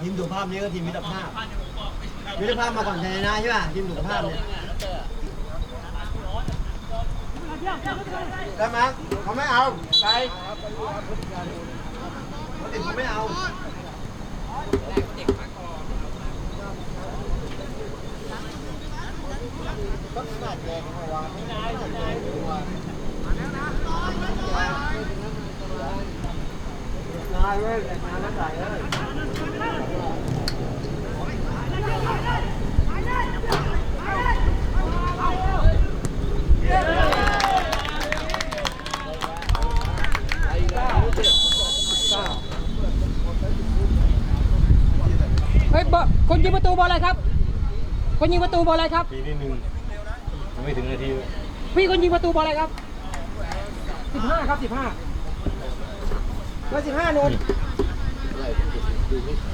ทีมสุขภาพนี้ก็ทีมมิตรภาพมิตรภาพมาก่อนชยนะใช่ป่ะทีมสุขภาพเนี่ยได้ไหมเขาไม่เอาไปเขาติดเขาไม่เอานายเว้ยนายนักใส่เลย เฮ้ยบอลคนยิงประตูบอลอะไรครับ คนยิงประตูบอลอะไรครับปีนิดนึงยังไม่ถึงนาทีเลยพี่คนยิงประตูบอลอะไรครับสิบห้าครับสิบห้าเบอร์สิบห้านนท์มัน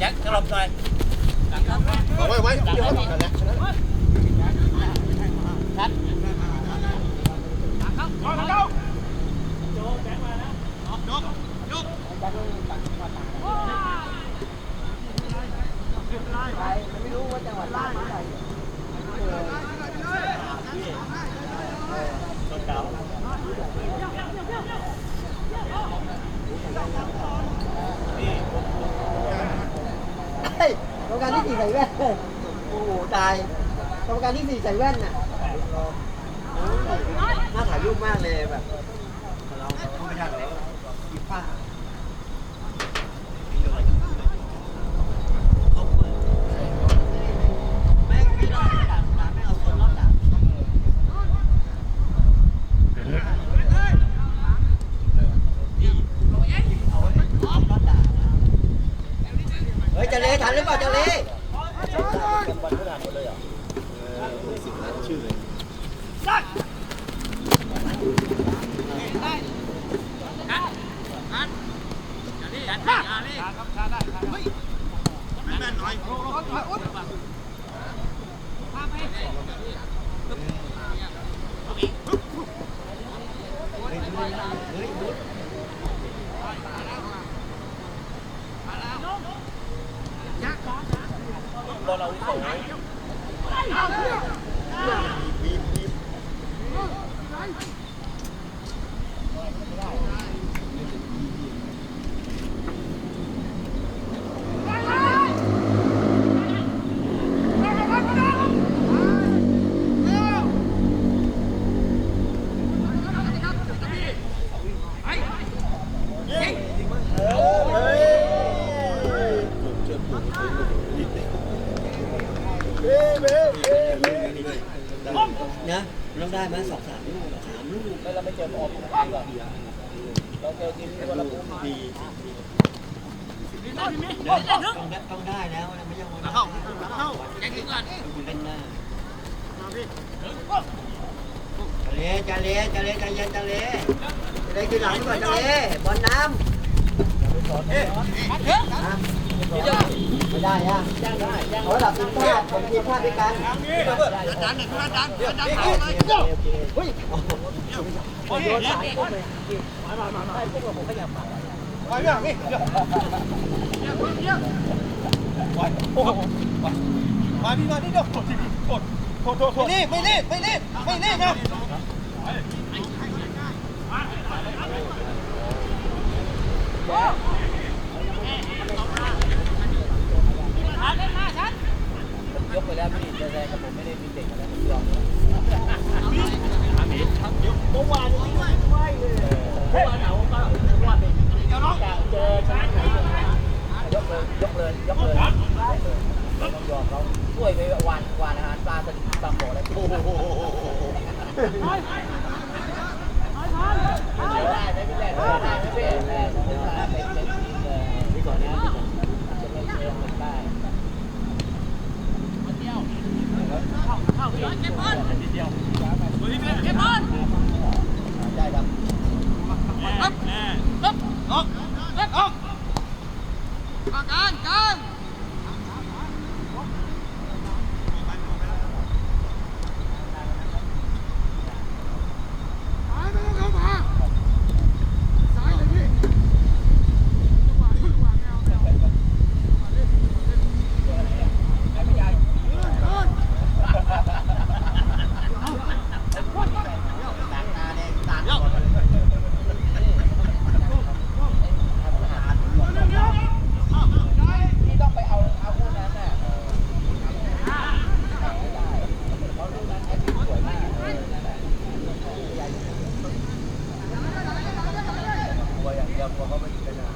Chắc, chắc lộn rồi. Bỏ quay quay. Go! เฮ้ยกรรมการที่สี่ใส่แว่นโอ้โหตายกรรมการที่สี่ใส่แว่นน่ะน่าถ่ายรูปมากเลยแบบ เลคือหลังก่อนจะเลบอลน้ำไม่ได้อะเขาดหลับทีมชาติผมทีมชาติด้วยกันดันหนึ่งดันดันดันเขาเลยเฮ้ยมาพี่มาพี่เดี๋ยวกดที่กดโทษโทษโทษไม่รีบไม่รีบไม่รีบไม่รีบนะ ยกไปแล้วพี่แต่กับผมไม่ได้มีเด็กแล้วผมยอมเมื่อวานนี้ไม่ไหวเลยเมื่อวานหนาวมาเมื่อวานเป็นเดี๋ยวน้องเจอชนะยกเลยยกเลยยกเลยต้องยอมเขาช่วยไปวานวานอาหารปลาสลิดปลาโขอะไรโอ้โห ได้ไม่เป็นไรได้ไม่เป็นไรเป็นเป็นทีมเลยนี่ก่อนนะจะไม่เชื่อมันได้ได้ครับ ที่ต้องไปเอาเอาพวกนั้นน่ะตัวอย่างเดียวตัวเขาไม่เป็นอะ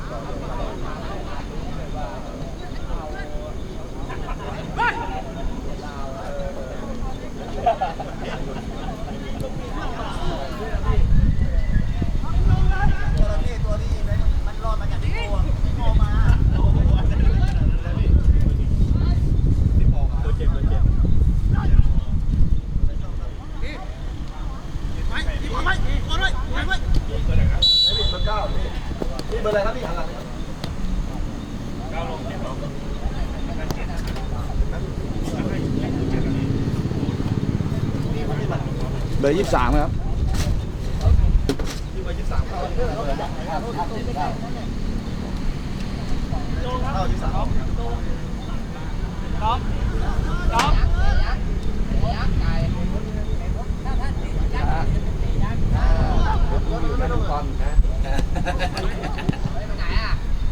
นี่ เบอร์อะไรครับพี่หันหลังเบอร์ยี่สิบสามครับเข้าที่สาม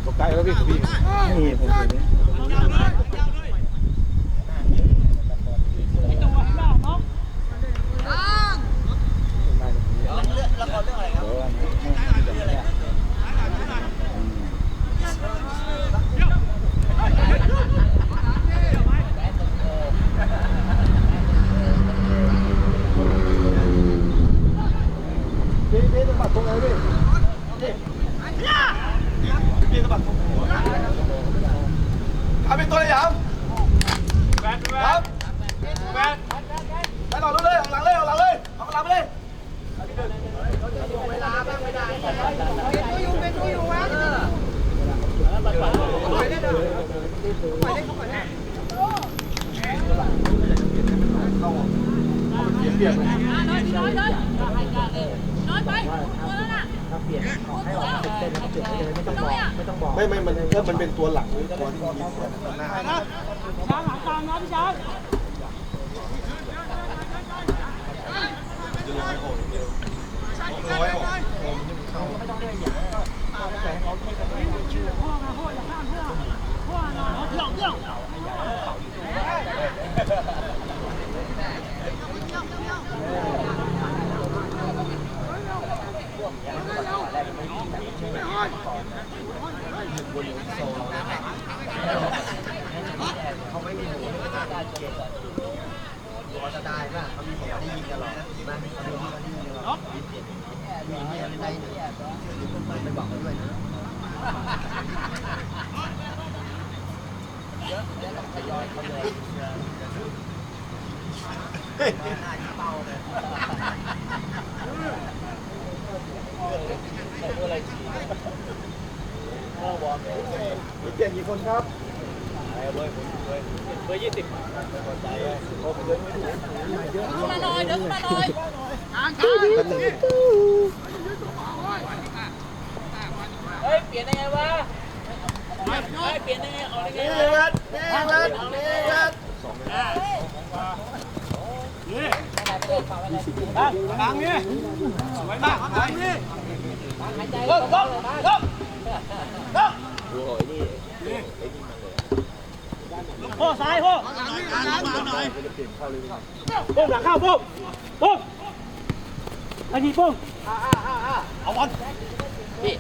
ตกใกล้แล้วพี่พี่นี่ผมอยู่นี่ ละครเรื่องอะไรครับ พี่พี่สะบัดตรงไหนพี่พี่สะบัดตรงหัวเอาเป็นตัวเลยยังแบนแบนแบนแบนออกเลยออกหลังเลยออกหลังเลยออกหลังไปเลย ไม่ไม่มันถ้ามันเป็นตัวหลังหรือตัวที่มีส่วนหน้านะ ช้างหลังกลางนะพี่ช้าง จะลงให้โหดเดียวลงให้โหดโหดมันจะมีเข้า ตัวจะได้ป่ะเขามีบอกได้ยินตลอดมาเขาดูที่เขาได้ยินตลอดมีเนี่ยในเนี่ยไปบอกเขาด้วยนะเยอะเยอะทยอยเขาเลยหน้าที่เป้าเลย อะไรทีเมื่อวอร์มเลยมีเปลี่ยนกี่คนครับเบอร์เบอร์ยี่สิบเฮ้ยเปลี่ยนได้ไงวะเฮ้ยเปลี่ยนได้ไงออกได้ไงนี่วะวัดนี่วัดนี่วัดกลางนี่ สวยมากกลางนี่หายใจก็ก็ก็ก็โอ้ซ้ายโอ้โป้งหลังเข้าโป้งโป้งไอ้นี่โป้งเอาบอลพี่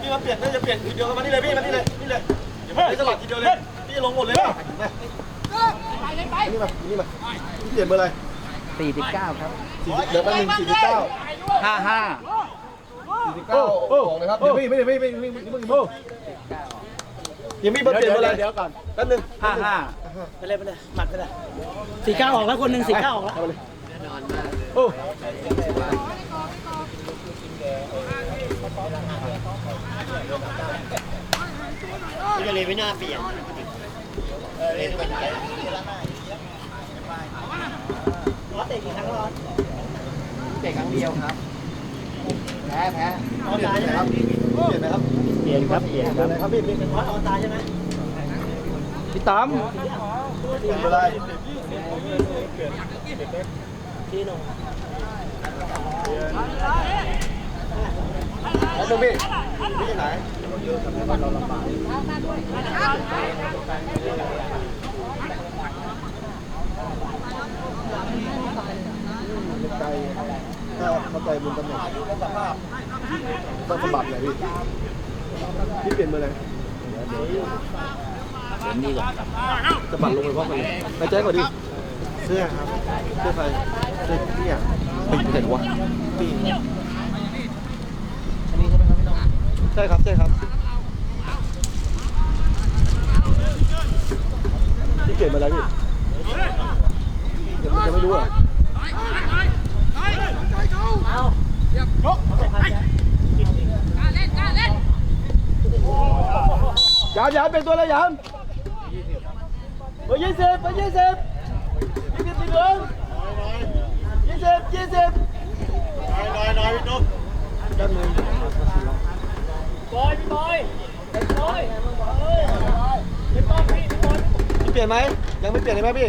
พี่มาเปลี่ยนน่าจะเปลี่ยนทีเดียวมานี่เลยพี่มานี่เลยนี่เลยอย่าไปสลับทีเดียวเลยพี่ลงหมดเลยไป่ะนี่มานี่มาพี่เปลี่ยนเบอร์อะไรสี่สิบเก้าครับเดี๋ยวแป๊บนึงสี่สิ 49ของนะครับยไม่ไม่ไม่ไม่ไม่ไม่ไม่ยังมีเบอร์เต็มเลยเดี๋ยวก่อนแป๊บนึงห้าห้าไปเลยไปเลยหมัดไปเลยสี่เก้าออกแล้วคนหนึ่งสี่เก้าออกแล้วนอนโอ้ยจะเลยไม่น่าเปลี่ยนเล่นไปไหนรอนเตะกี่ครั้งร้อนเตะครั้งเดียวครับ พ้แพ้ออนตาใช่ไหมครับเปลี่ยนไหมครับเปลี่ยนครับเปลี่ยนครับครับพี่เป็นร้อยออนตาใช่ไหมพี่ตั้มเปลี่ยนไรพี่นงแล้วดูพี่พี่ไหนเยอะทำให้บ้านเราลำบากใจ ถ้าเข้าใจบนตำแหน่งต้องสะบัดเลยพี่พี่เปลี่ยนเบอร์อะไรนี่ก่อนสะบัดลงไปพร้อมกันเลยไปแจ้งก่อนดิเสื้อครับเสื้อใครเสื้อพี่อะป็นเห็นวะพี่อันนี้ใช่ไหมครับพี่น้องใช่ครับใช่ครับพี่เก็บมาแล้วพี่ยังยังไม่รู้อะ ยามยามเป็นตัวอะไรยามเบอร์ยี่สิบเบอร์ยี่สิบยี่สิบสีเหลืองยี่สิบยี่สิบน้อยน้อยพี่ตุ๊กด้านมือบอยพี่บอยพี่บอยพี่ป้อมพี่พี่บอยพี่เปลี่ยนไหมยังไม่เปลี่ยนเลยไหมพี่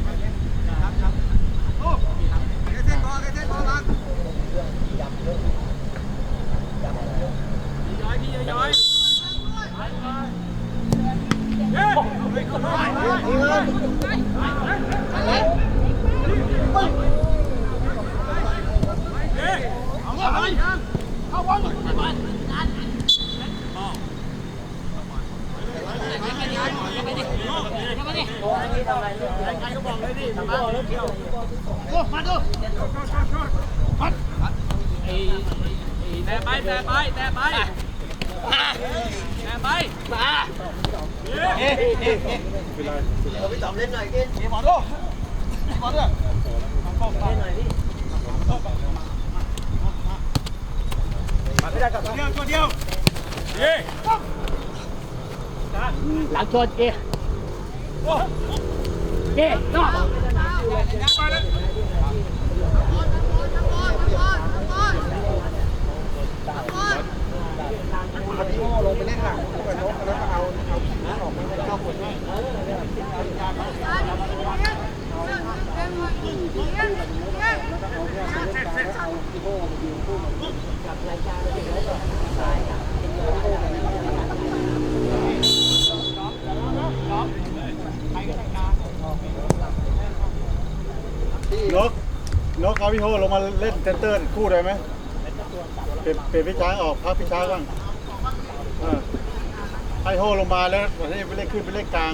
หลังชนเกเกนอกลงไปเล่นหลังพวกกันกแล้วก็เอาเอาขีดออกมาเข้าผลให้ นกนกเอาพี่โฮลงมาเล่นเซนเตอร์คู่ได้ไหมเปลี่ยนเปลี่ยนพี่ช้างออกพักพี่ช้างบ้างเออให้โฮลงมาแล้วให้ไปเล่นขึ้นไปเล่นกลาง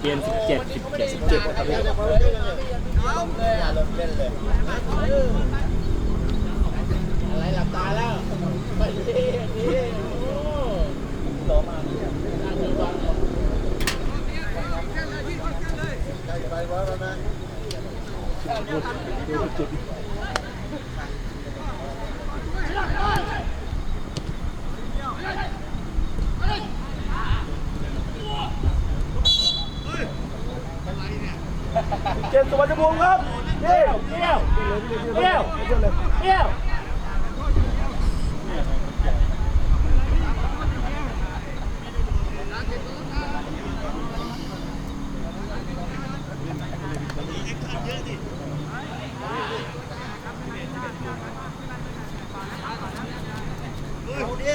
เกมสิบเจ็ดสิบเจ็ดสิบเจ็บครับพี่อย่าลยเล่นเลย อะไร ยับตาแล้วไปดิดิโอ้โหมาตั้งใจฟัง ไปไว้แล้วนะ เจ็ดสุวรรณภูมิครับเที่ยว เที่ยวเที่ยวเที่ยว เอาดิ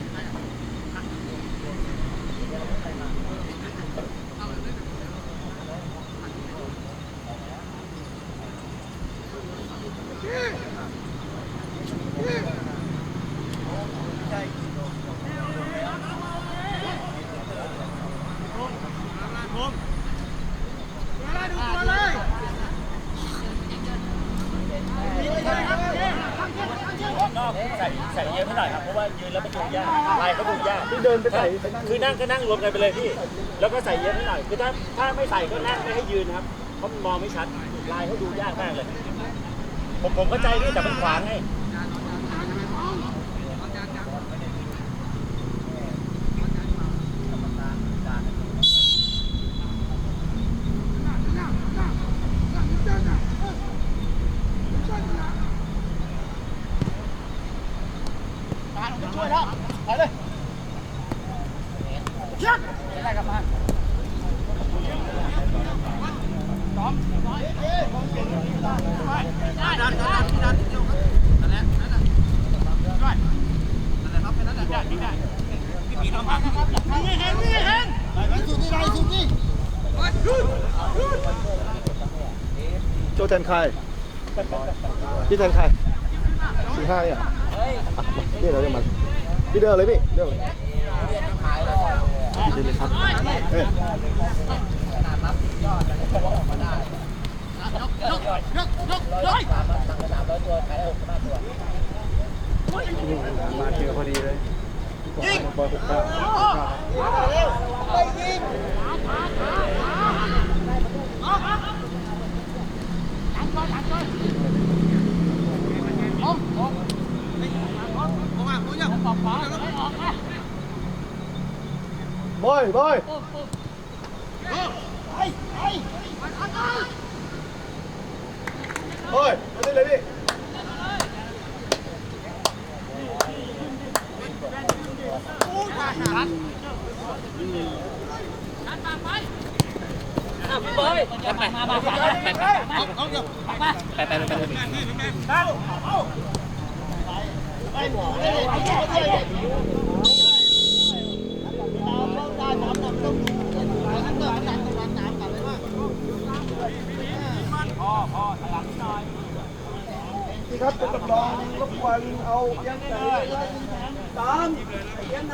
นอกใส่ใส่เยอะไม่หน่อยครับเพราะว่ายืนแล้วมันดูยากลายเขาดู ไปใส่คือนั่งก็นั่งรวมกันไปเลยพี่ แล้วก็ใส่เยอะนิดหน่อย คือถ้าถ้าไม่ใส่ก็นั่งไม่ให้ยืนครับ เพราะมันมองไม่ชัด ลายเขาดูยากมากเลย ผมผมเข้าใจพี่แต่มันขวางไง โจแทนใครพี่แทนใครสี่ห้าเนี่ยนี่เราเรียมันพี่เดินเลยพี่เดินพี่เดินเลยครับเอ้ยมาเจอพอดีเลยยิงบอลหกเก้าบอย บอยบอยมาเล่นเลยพี่พี่ ครับเป็นกับรองรบกวนเอายังไงตามยังไง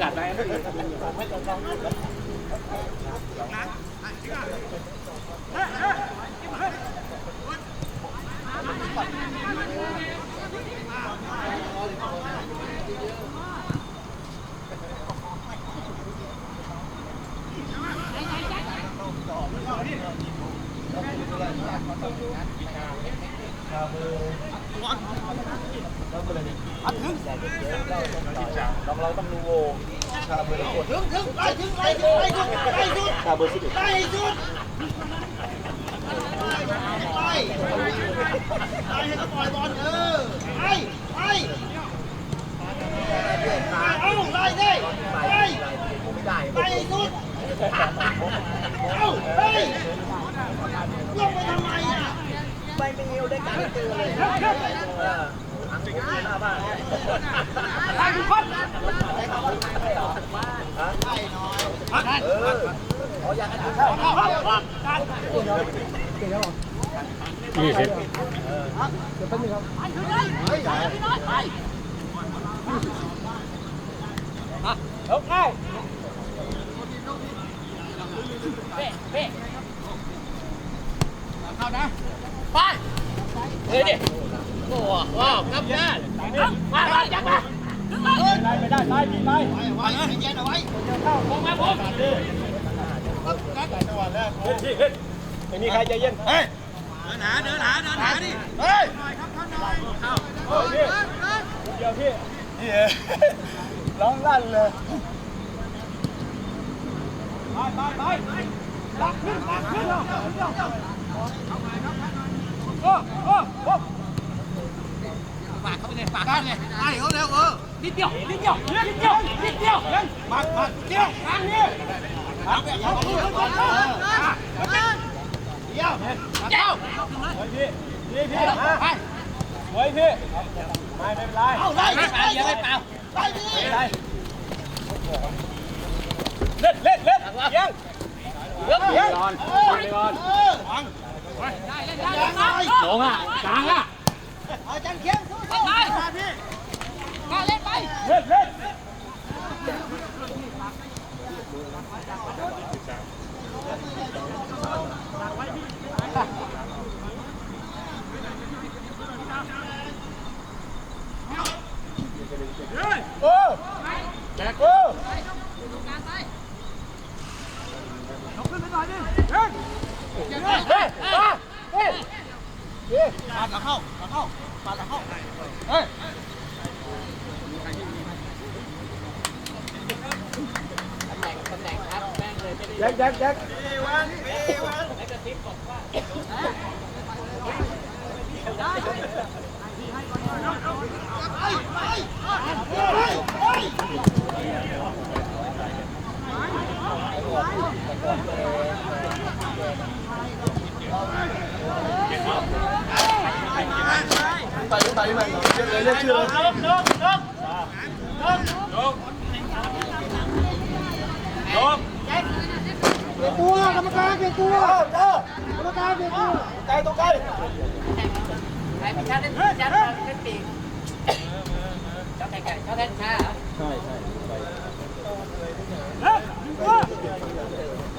จัดไปเฮ้ยเฮ้ย ราเราต้องดูโวชาเบอร์คนถึงถึงไปถึงไปถึงไปถึงไปสุดตาเบอร์สิบเอ็ดไปสุดไปไปให้เขาปล่อยบอลเออไปไปเอาไล่ได้ไปไม่ได้ไปสุด เอาไปลงไปทำไมอะไปไม่เอวได้การเจอเลยอังกฤษหน้าบ้านไปทุกคนเออขออยากให้ดูเข้ายี่สิบเดี๋ยวแป๊บนึงครับยกง่ เข้านะ ไป เฮ้ยดิโอ้ว้าวกลับด้านมามาจับมาไปไม่ได้ไปด้ดีไปไว้เย็นเอาไว้เข้าลงมาผมจังหวะแรกเฮ้ยเฮ้ยไม่มีใครใจเย็น เฮ้ย เดินหา เดินหา เดินหาดิ เฮ้ยหน่อยครับท่านหน่อยเข้าเฮ้พี่เดี๋ยวพี่นี่ร้องลั่นเลย อ้โอ้ฝากเขาไปเลยฝากเขาไปเลยไอ้เขาเร็วเออนิดเดียวนิดเดียวนิดเดียวนิดเดียวยังมามาเดียวทางนี้เอาไปเอาไปเอาไปเดี๋ยวเจ้าเฮ้ยพี่พี่พี่มาสวยพี่ไม่ไม่เป็นไรเอาไล่ไม่ดิเปล่าเยอะไม่เปล่าไล่ดิไม่ เล่นเล่นเล่นยังเยอะเยอะนอนนอนเออได้เล่นได้ลงอะกลางอะเอาจันเคียงสู้เล่นได้กล้าเล่นไปเล่นเล่นโอ้แจกโอ้เฮ้ยมาเฮ้ย ปา ดหลังเข้าหลังเข้าปาดหลังเข้าเฮ้ยแจ็คแจ็คแจ็ค ยกยกยกยกตัวกรรมการเปลี่ยนตัวกรรมการเปลี่ยนตัว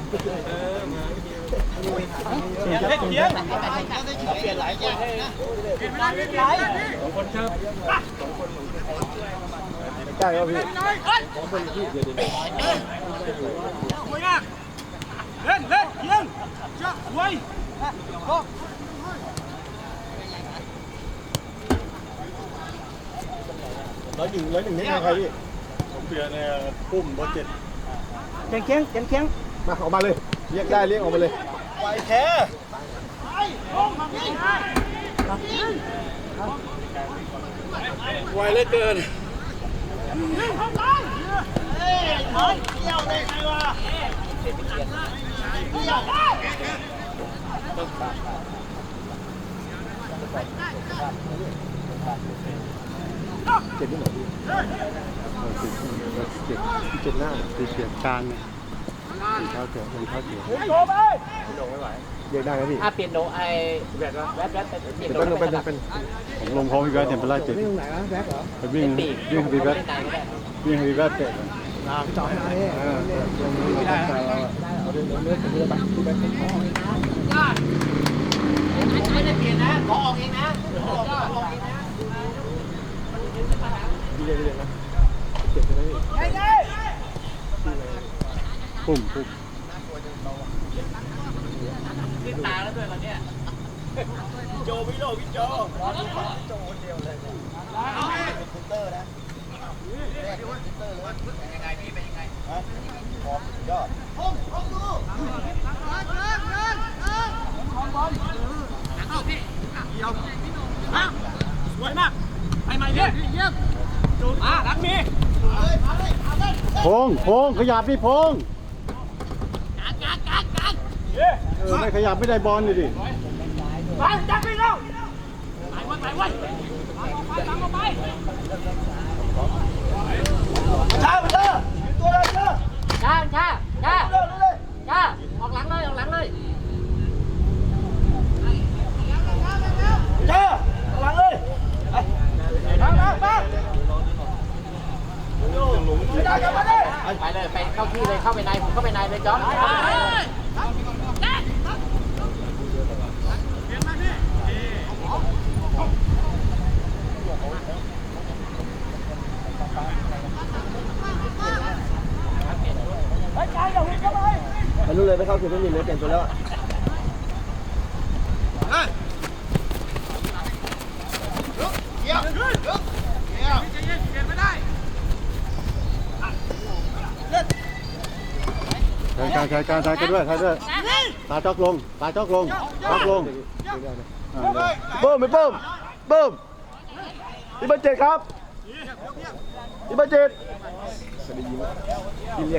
ไกลตัวไกลใครไม่ชาเล่นชาเล่นปีกเจ้าไก่ไก่เจ้าเล่นชาเล็กเยียงเปลี่ยนหลายอย่างนะใช่ครับพี่สวยงามเล่นเล่นเยียงสวยร้อยหนึ่งร้อยหนึ่งนี่ใครพี่ผมเปลี่ยนเนี่ยปุ่มเบอร์เจ็ดเก่งเก่งเก่งเก่ง มาออกมาเลย เรียกได้เรียกออกมาเลยไวแท้ไวเหลือเกินเฮ้ยถอยเที่ยวได้ไงวะเที่ยวเจ็ดที่ไหนพี่เจ็ดเจ็ดหน้าตีเฉียบกลางเนี่ย เท้าเสียเป็นเท้าเสียโตไปเรียกได้ครับพี่อะเปลี่ยนโนไอแวบแวบแวบเปลี่ยนเดี๋ยวโนแป๊บนึงแป๊บนึงเป็นผมลงพร้อมพี่แบ๊ดเห็นเป็นไล่ติดวิ่งตรงไหนนะแบ๊ดเหรอไปวิ่งวิ่งพี่แบ๊ดวิ่งพี่แบ๊ดเตะน้ำจ่อยอะไรไม่ได้เอาเดินเดินเดินไปพี่แบ๊ดผมไม่ได้เปลี่ยนนะขอออกเองนะขอออกเองนะพี่เรียกเรียกนะเจ็บใช่ไหมพี่ ปุ่มปุ่มขึ้นตาแล้วด้วยวันเนี้ยโจวิโรวิโจเป็นเตอร์นะสวยมากไปใหม่เยี่ยมเยี่ยมมาหลังมีพงพงขยับดิพง เออไม่ขยับไม่ได้บอลเลยดิไปจับไปแล้วไปวันไปวันตามออกไปช้าไปเช้าตัวอะไรช้าช้าช้าช้าเร็วเลยช้าออกหลังเลยออกหลังเลยช้าหลังเลยมามามาไม่ได้กลับมาดิไปเลยไปเข้าที่เลยเข้าไปในผมเข้าไปในเลยจอร์ ไปนู่นเลยไปเข้าถึงต้องมีเลยเปลี่ยนตัวแล้วใช่ใช่ใช่ใช่กันด้วยใช่ด้วยตาจอกลงตาจอกลงจอกลงอ่าเบิ้มไม่เบิ้มเบิ้มที่เบอร์เจ็ดครับ ที่เบอร์เจ็ดยินเรี